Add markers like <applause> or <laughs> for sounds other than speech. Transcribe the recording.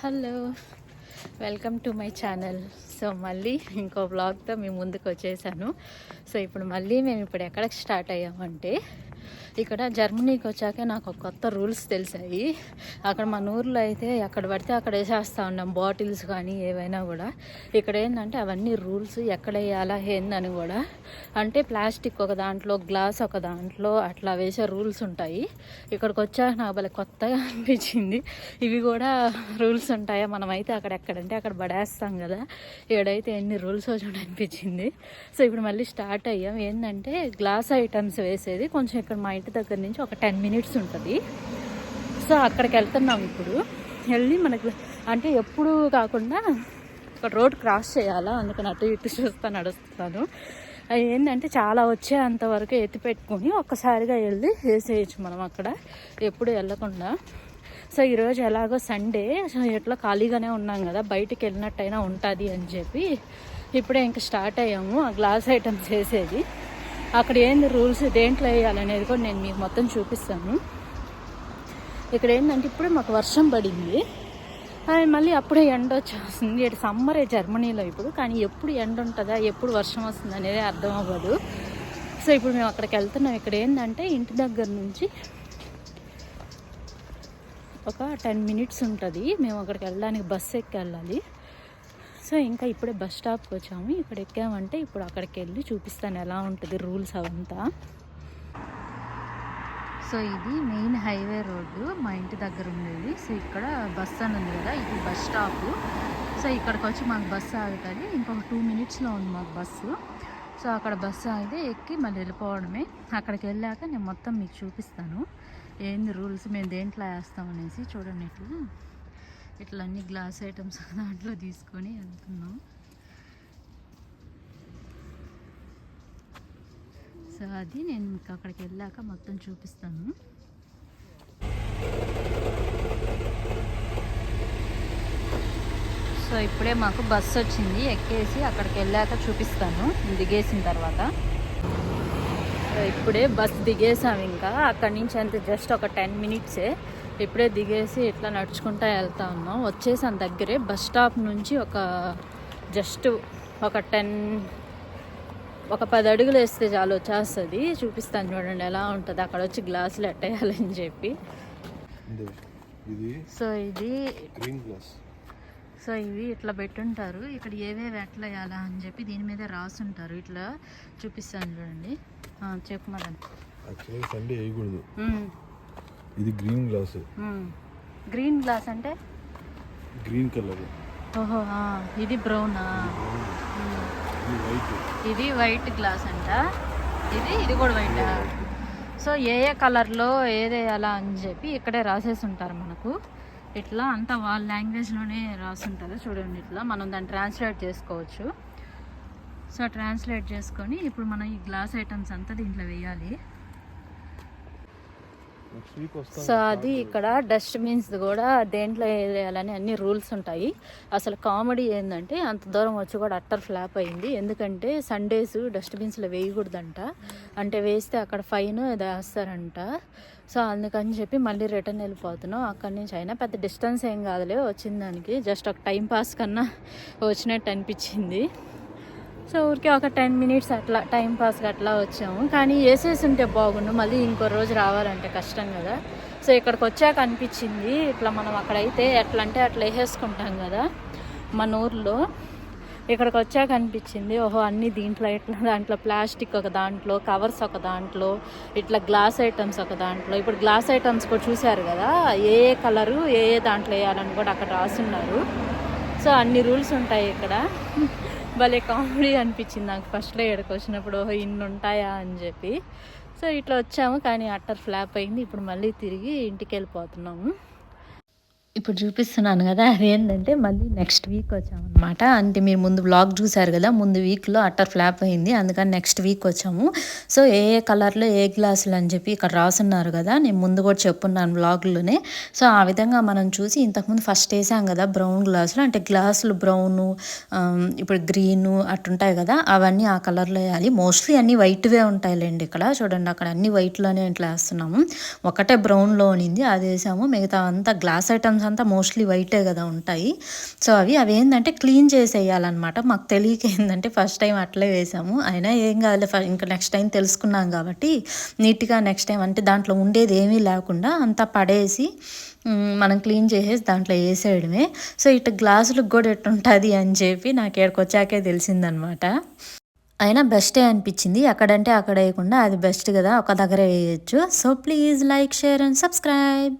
Hello. Welcome to my channel so మళ్ళీ ఇంకో బ్లాగ్తో మేము ముందుకు వచ్చేసాను. సో ఇప్పుడు మళ్ళీ మేము ఇప్పుడు ఎక్కడికి స్టార్ట్ అయ్యామంటే ఇక్కడ జర్మనీకి వచ్చాక నాకు ఒక కొత్త రూల్స్ తెలిసాయి. అక్కడ మన ఊర్లో అయితే ఎక్కడ పడితే అక్కడ వేసేస్తా ఉన్నాం బాటిల్స్ కానీ ఏవైనా కూడా. ఇక్కడ ఏంటంటే అవన్నీ రూల్స్ ఎక్కడ వేయాలా ఏందని కూడా. అంటే ప్లాస్టిక్ ఒక దాంట్లో గ్లాస్ ఒక దాంట్లో అట్లా వేసే రూల్స్ ఉంటాయి. ఇక్కడికి వచ్చాక నాకు భలే కొత్తగా <laughs> అనిపించింది. ఇవి కూడా రూల్స్ ఉంటాయా? మనమైతే అక్కడ ఎక్కడంటే అక్కడ పడేస్తాం కదా. ఇక్కడైతే ఎన్ని రూల్స్ చూడండి అనిపించింది. సో ఇప్పుడు మళ్ళీ స్టార్ట్ అయ్యాం. ఏంటంటే గ్లాస్ ఐటమ్స్ వేసేది. కొంచెం ఇక్కడ మా ఇంటి దగ్గర నుంచి ఒక టెన్ మినిట్స్ ఉంటుంది. సో అక్కడికి వెళ్తున్నాం ఇప్పుడు. వెళ్ళి మనకు అంటే ఎప్పుడు కాకుండా ఒక రోడ్ క్రాస్ చేయాలా? అందుకని అటు ఇటు చూస్తా నడుస్తాను ఏంటంటే చాలా వచ్చేంత వరకు ఎత్తి పెట్టుకొని ఒక్కసారిగా వెళ్ళి వేసేయచ్చు మనం అక్కడ. ఎప్పుడు వెళ్ళకుండా. సో ఈరోజు ఎలాగో సండే. సో ఎట్లా ఖాళీగానే ఉన్నాం కదా. బయటికి వెళ్ళినట్టయినా ఉంటుంది అని చెప్పి ఇప్పుడే ఇంకా స్టార్ట్ అయ్యాము. ఆ గ్లాస్ ఐటమ్స్ చేసేది. అక్కడ ఏంది రూల్స్ దేంట్లో వేయాలనేది కూడా నేను మీకు మొత్తం చూపిస్తాను. ఇక్కడ ఏంటంటే ఇప్పుడే మాకు వర్షం పడింది. అది మళ్ళీ అప్పుడే ఎండ వచ్చేస్తుంది. ఇటు సమ్మరే జర్మనీలో ఇప్పుడు కానీ ఎప్పుడు ఎండ ఉంటుందా ఎప్పుడు వర్షం వస్తుంది అనేది అర్థం అవ్వదు. సో ఇప్పుడు మేము అక్కడికి వెళ్తున్నాం. ఇక్కడ ఏంటంటే ఇంటి దగ్గర నుంచి ఒక టెన్ మినిట్స్ ఉంటుంది. మేము అక్కడికి వెళ్ళడానికి బస్సు ఎక్కి వెళ్ళాలి. సో ఇంకా ఇప్పుడే బస్ స్టాప్కి వచ్చాము. ఇక్కడ ఎక్కామంటే ఇప్పుడు అక్కడికి వెళ్ళి చూపిస్తాను ఎలా ఉంటుంది రూల్స్ అవంతా. సో ఇది మెయిన్ హైవే రోడ్డు మా ఇంటి దగ్గర ఉండేది. సో ఇక్కడ బస్ అని ఉంది కదా ఇది బస్ స్టాప్. సో ఇక్కడికి వచ్చి మాకు బస్సు ఆగుతుంది. ఇంకొక టూ మినిట్స్లో ఉంది మాకు బస్సు. సో అక్కడ బస్సు ఆగితే ఎక్కి మళ్ళీ వెళ్ళిపోవడమే. అక్కడికి వెళ్ళాక నేను మొత్తం మీకు చూపిస్తాను. ఏంది రూల్స్ మేము దేంట్లో వేస్తాం అనేసి చూడండి ఇట్లా. ఇట్లా అన్ని గ్లాస్ ఐటమ్స్ <laughs> దాంట్లో తీసుకొని వెళ్తున్నాం. సో అది నేను మీకు అక్కడికి వెళ్ళాక మొత్తం చూపిస్తాను. సో ఇప్పుడే మాకు బస్సు వచ్చింది ఎక్కేసి అక్కడికి వెళ్ళాక చూపిస్తాను దిగేసిన తర్వాత. సో ఇప్పుడే బస్ దిగేసాం ఇంకా అక్కడి నుంచి అంత జస్ట్ ఒక టెన్ మినిట్సే. ఇప్పుడే దిగేసి ఇట్లా నడుచుకుంటా వెళ్తా ఉన్నాం. వచ్చేసాం దగ్గరే బస్ స్టాప్ నుంచి ఒక జస్ట్ ఒక టెన్ ఒక పది అడుగులు వేస్తే చాలు వచ్చేస్తుంది. చూపిస్తాను చూడండి ఎలా ఉంటుంది. అక్కడ వచ్చి గ్లాసులు ఎట్టేయాలని చెప్పి. సో ఇది సో ఇవి ఇట్లా పెట్టుంటారు. ఇక్కడ ఏవేవి ఎట్లా వేయాలా అని చెప్పి దీని మీద రాసుంటారు. ఇట్లా చూపిస్తాను చూడండి. ఆ, చెప్పు మదన్ యాక్చువల్గా సండే వేయకూడదు. ఇది గ్రీన్ గ్లాస్. గ్రీన్ గ్లాస్ అంటే? Green colour. ఓహో ఆ, ఇది బ్రౌనా. ఇది వైట్. ఇది వైట్ గ్లాస్ అంట. ఇది ఇది కూడా వైట్? సో ఏ ఏ కలర్లో ఏదేయాలా అని చెప్పి ఇక్కడే రాసేసి ఉంటారు మనకు. ఇట్లా అంతా వాళ్ళ లాంగ్వేజ్లోనే రాసుంటారు చూడండి ఇట్లా. మనం దాన్ని ట్రాన్స్లేట్ చేసుకోవచ్చు. సో ట్రాన్స్లేట్ చేసుకొని ఇప్పుడు మనం ఈ గ్లాస్ ఐటమ్స్ అంతా దీంట్లో వేయాలి. సో అది ఇక్కడ డస్ట్బిన్స్ కూడా దేంట్లో వేయాలని అన్ని రూల్స్ ఉంటాయి. అసలు కామెడీ ఏంటంటే అంత దూరం వచ్చి కూడా అట్టర్ ఫ్లాప్ అయింది. ఎందుకంటే సండేస్ డస్ట్బిన్స్లో వేయకూడదంట. అంటే వేస్తే అక్కడ ఫైన్ వేస్తారంట సో అందుకని చెప్పి మళ్ళీ రిటర్న్ వెళ్ళిపోతున్నాం. అక్కడి నుంచి అయినా పెద్ద డిస్టెన్స్ ఏం కాదులే. వచ్చిన దానికి జస్ట్ ఒక టైం పాస్ కన్నా వచ్చినట్టు అనిపించింది. సో ఊరికే ఒక టెన్ మినిట్స్ అట్లా టైం పాస్గా అట్లా వచ్చాము. కానీ వేసేసి ఉంటే బాగుండు. మళ్ళీ ఇంకో రోజు రావాలంటే కష్టం కదా. సో ఇక్కడికి వచ్చాక అనిపించింది ఇట్లా మనం అక్కడైతే ఎట్లా అంటే అట్లా వేసేసుకుంటాం కదా మన ఊర్లో. ఇక్కడికి వచ్చాక అనిపించింది ఓహో అన్ని దీంట్లో ఇట్లా దాంట్లో ప్లాస్టిక్ ఒక దాంట్లో కవర్స్ ఒక దాంట్లో ఇట్లా గ్లాస్ ఐటమ్స్ ఒక దాంట్లో. ఇప్పుడు గ్లాస్ ఐటమ్స్ కూడా చూశారు కదా ఏ ఏ కలరు ఏ ఏ దాంట్లో వేయాలని కూడా అక్కడ రాసున్నారు. సో అన్ని రూల్స్ ఉంటాయి ఇక్కడ. భలే కామెడీ అనిపించింది నాకు ఫస్ట్లో ఇక్కడికి వచ్చినప్పుడు ఓహో ఇన్ని ఉంటాయా అని చెప్పి. సో ఇట్లా వచ్చాము కానీ అట్టర్ ఫ్లాప్ అయింది. ఇప్పుడు మళ్ళీ తిరిగి ఇంటికి వెళ్ళిపోతున్నాము. ఇప్పుడు చూపిస్తున్నాను కదా అదేంటంటే మళ్ళీ నెక్స్ట్ వీక్ వచ్చామన్నమాట. అంటే మీరు ముందు బ్లాగ్ చూసారు కదా ముందు వీక్లో అట్టర్ ఫ్లాప్ అయింది అందుకని నెక్స్ట్ వీక్ వచ్చాము. సో ఏ ఏ కలర్లో ఏ గ్లాసులు అని చెప్పి ఇక్కడ రాసున్నారు కదా నేను ముందు కూడా చెప్పున్నాను బ్లాగ్లోనే సో ఆ విధంగా మనం చూసి ఇంతకుముందు ఫస్ట్ వేసాం కదా బ్రౌన్ గ్లాసులు అంటే గ్లాసులు బ్రౌను ఇప్పుడు గ్రీను అట్టుంటాయి కదా అవన్నీ ఆ కలర్లో వేయాలి. మోస్ట్లీ అన్నీ వైట్వే ఉంటాయిలేండి ఇక్కడ. చూడండి అక్కడ అన్ని వైట్లోనే ఇట్లా వేస్తున్నాము. ఒకటే బ్రౌన్లో ఉన్నింది అది వేసాము. మిగతా అంతా గ్లాస్ ఐటమ్స్ అంతా మోస్ట్లీ వైటే కదా ఉంటాయి. సో అవి అవి ఏంటంటే క్లీన్ చేసేయాలన్నమాట. మాకు తెలియక ఏంటంటే ఫస్ట్ టైం అట్లే వేసాము. అయినా ఏం కాదు ఫ- ఇంకా నెక్స్ట్ టైం తెలుసుకున్నాం కాబట్టి నీట్గా నెక్స్ట్ టైం అంటే దాంట్లో ఉండేది ఏమీ లేకుండా అంతా పడేసి మనం క్లీన్ చేసేసి దాంట్లో వేసేయడమే. సో ఇటు గ్లాసులకు కూడా ఎట్టుంటుంది అని చెప్పి నాకు ఇక్కడికి వచ్చాకే తెలిసిందనమాట అయినా బెస్టే అనిపించింది. అక్కడంటే అక్కడ వేయకుండా అది బెస్ట్ కదా ఒక దగ్గర వేయచ్చు. So please like share and subscribe.